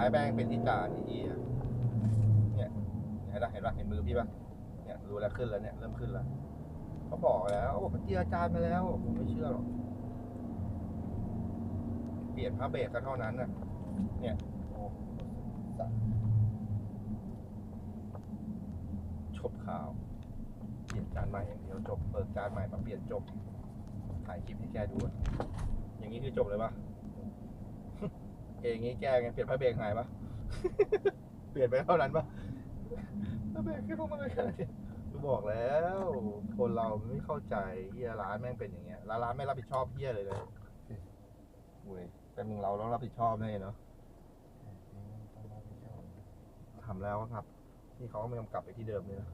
้ายแม่งเป็นที่จานที่เหี้ยเนี่ยเห็นปะเห็นปะเห็นมือพี่ปะเนี่ยรู้แล้วขึ้นแล้วเนี่ยเริ่มขึ้นแล้วเขาบอกแล้วบอกมันเจียจานมาแล้วผมไม่เชื่อหรอกเปลี่ยนพระเบรกก็เท่านั้นน่ะ เนี่ยโอ้สัตว์ชบข่าว เปลี่ยนจานใหม่อย่างเดียวจบเปิดจานใหม่มาเปลี่ยนจบถ่ายคลิปให้แกดูอะอย่างนี้คือจบเลยปะ เองงี้แกไงเปลี่ยนผ้าเบรกหายปะ เปลี่ยนไปเท่านั้นปะผ้าเบรกแค่พวกมันเลยขนาดนี้กูบอกแล้ว คนเราไม่เข้าใจเฮียร้านแม่งเป็นอย่างเงี้ยแล้วร้านไม่รับผิดชอบเฮียเลยเลยอุ้ยแต่มึงเราต้องรับผิดชอบแน่เนาะทำแล้วครับนี่เขาก็ไม่ยอมกลับไปที่เดิมเลยนะ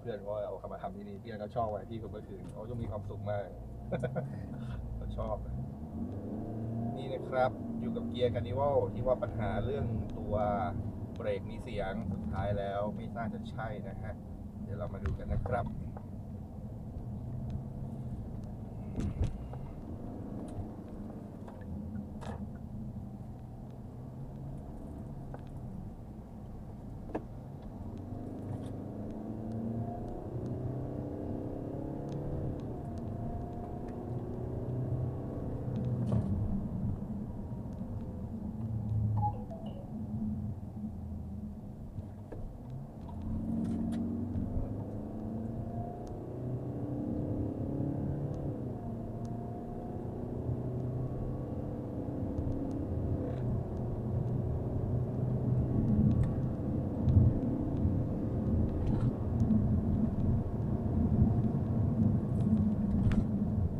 เพื่อนก็เอาเขามาทำที่นี่เพื่อนก็ชอบไว้ที่คนเมื่อคืนเขาจะมีความสุขมากเขาชอบ นะครับ อยู่กับเกียร์คานิวัลที่ว่าปัญหาเรื่องตัวเบรกมีเสียงสุดท้ายแล้วไม่น่าจะใช่นะฮะ เดี๋ยวเรามาดูกันนะครับ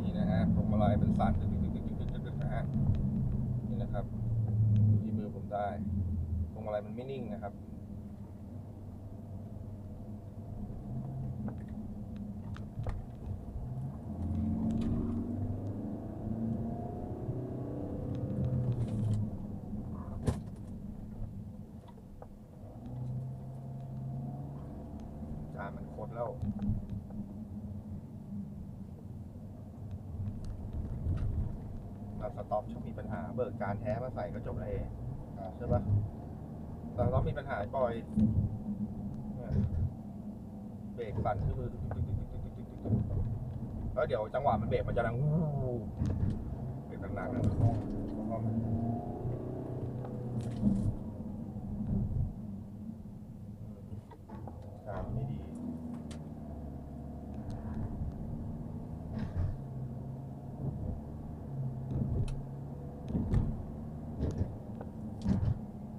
นี่ นะฮะพวงมายเป็นสันตึกตึกตึกตึกตึกตึกตึกนะฮะนี่นะครับดูที่มือผมได้พวงมาลัยมันไม่นิ่งนะครับจานมันโคดแล้ว ต็อปชอบมีปัญหาเบิกการแท้มาใส่ก็จบแล้วเองใช่ปะตอนสต็อปมีปัญหาปล่อยเบรกสั่นคือมือแล้วเดี๋ยวจังหวะมันเบรกมันจะดังเบรกหนักๆนะ